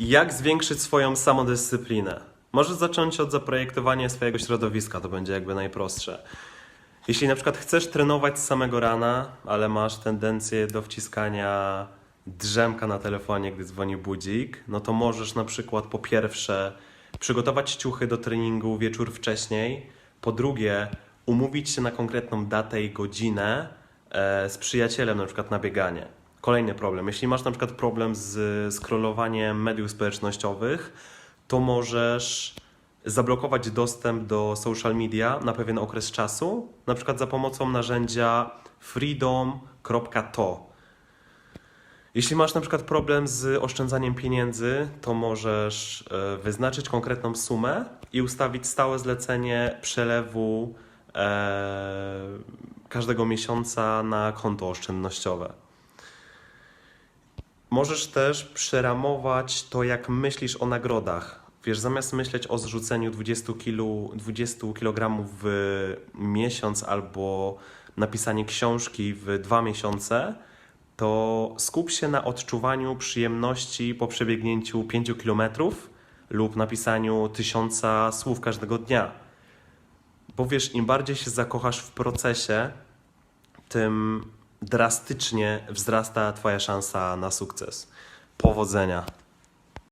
Jak zwiększyć swoją samodyscyplinę? Możesz zacząć od zaprojektowania swojego środowiska, to będzie jakby najprostsze. Jeśli na przykład chcesz trenować z samego rana, ale masz tendencję do wciskania drzemka na telefonie, gdy dzwoni budzik, no to możesz na przykład po pierwsze przygotować ciuchy do treningu wieczór wcześniej, po drugie umówić się na konkretną datę i godzinę e, z przyjacielem na przykład na bieganie. Kolejny problem. Jeśli masz na przykład problem z scrollowaniem mediów społecznościowych, to możesz zablokować dostęp do social media na pewien okres czasu, na przykład za pomocą narzędzia freedom.to. Jeśli masz na przykład problem z oszczędzaniem pieniędzy, to możesz e, wyznaczyć konkretną sumę i ustawić stałe zlecenie przelewu e, każdego miesiąca na konto oszczędnościowe. Możesz też przeramować to, jak myślisz o nagrodach. Wiesz, zamiast myśleć o zrzuceniu 20 kg, 20 kg w miesiąc albo napisanie książki w dwa miesiące, to skup się na odczuwaniu przyjemności po przebiegnięciu 5 km lub napisaniu tysiąca słów każdego dnia. Bo wiesz, im bardziej się zakochasz w procesie, tym drastycznie wzrasta Twoja szansa na sukces. Powodzenia.